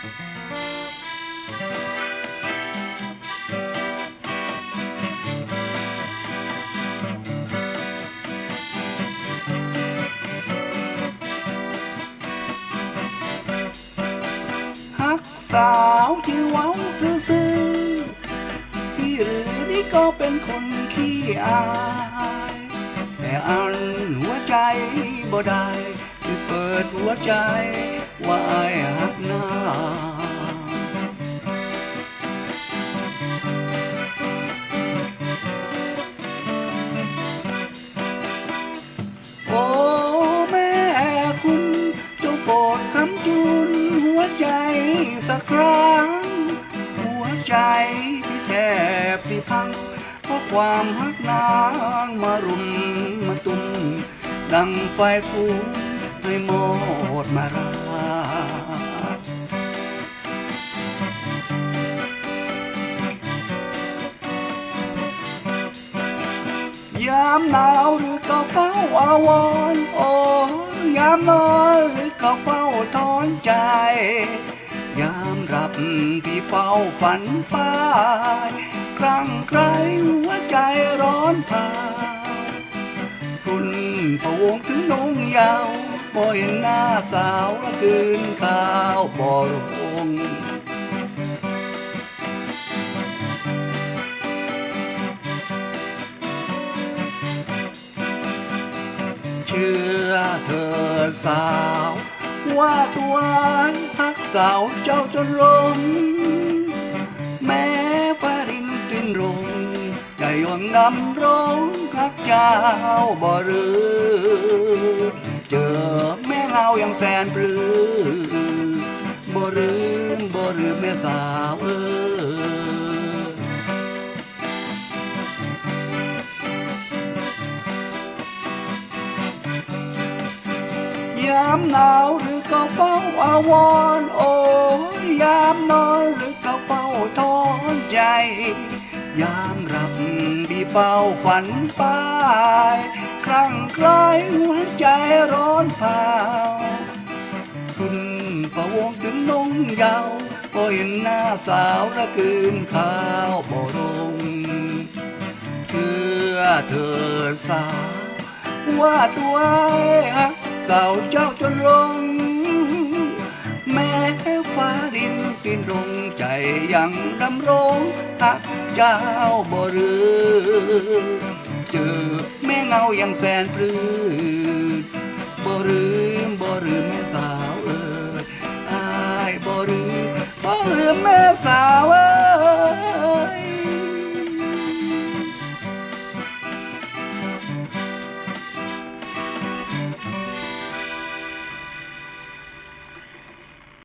ฮักสาวที่เว้าซื่อๆที่หรือนี่ก็เป็นคนขี้อาย แต่อันหัวใจบ่ได้ที่เปิดหัวใจ ว่าไอ้ายฮักนาโอ้แม่คุณจงโปรดคำจุนหัวใจสักครั้ง หัวใจที่แทบสิพังเพราะความฮักนางมารุมมาตุ้มดังไฟฟูให้หมดมารา ยามหนาวหรือก็เฝ้าอาวรโอ้ยามนอนหรือก็เฝ้าทอนใจ ยามรับพี่เฝ้าฝันไปครั้งใครหัวใจร้อนเผาคุณพะวงถึงนงยาวบ่เห็นหน้าสาวละคืนข้าวบ่รง เชื่อเธอสาว ว่าตัวทักสาวเจ้าจนลงแม้ฟ้ารินสิ้นลงใจยอมนำร้องรักเจ้าบ่รือเจอแม่เงายังแสนปรือบ่รือบ่รือแม่สาวเออามหนาวหรือก็เฝ้าอาวรโอ้ยยามนอนหรือก็เฝ้าทอนใจ ยามรับบีเฝ้าฝันไปครั้งใครหัวใจร้อนเผาคุณประวงถึงนงเยาวก็เห็นหน้าสาวละคืนข้าวบ่ลงเชื่อเธอสาวว่าตัว ฮักสาวเจ้าจนลง แม้ฟ้าดินสิ้นลงใจยังดำรงฮักเจ้าบ่รือเจอแม่เงายังแสนปลื้มบ่รือบ่รือแม่สาวเอ้ยอายบ่รือบ่รือแม่สาว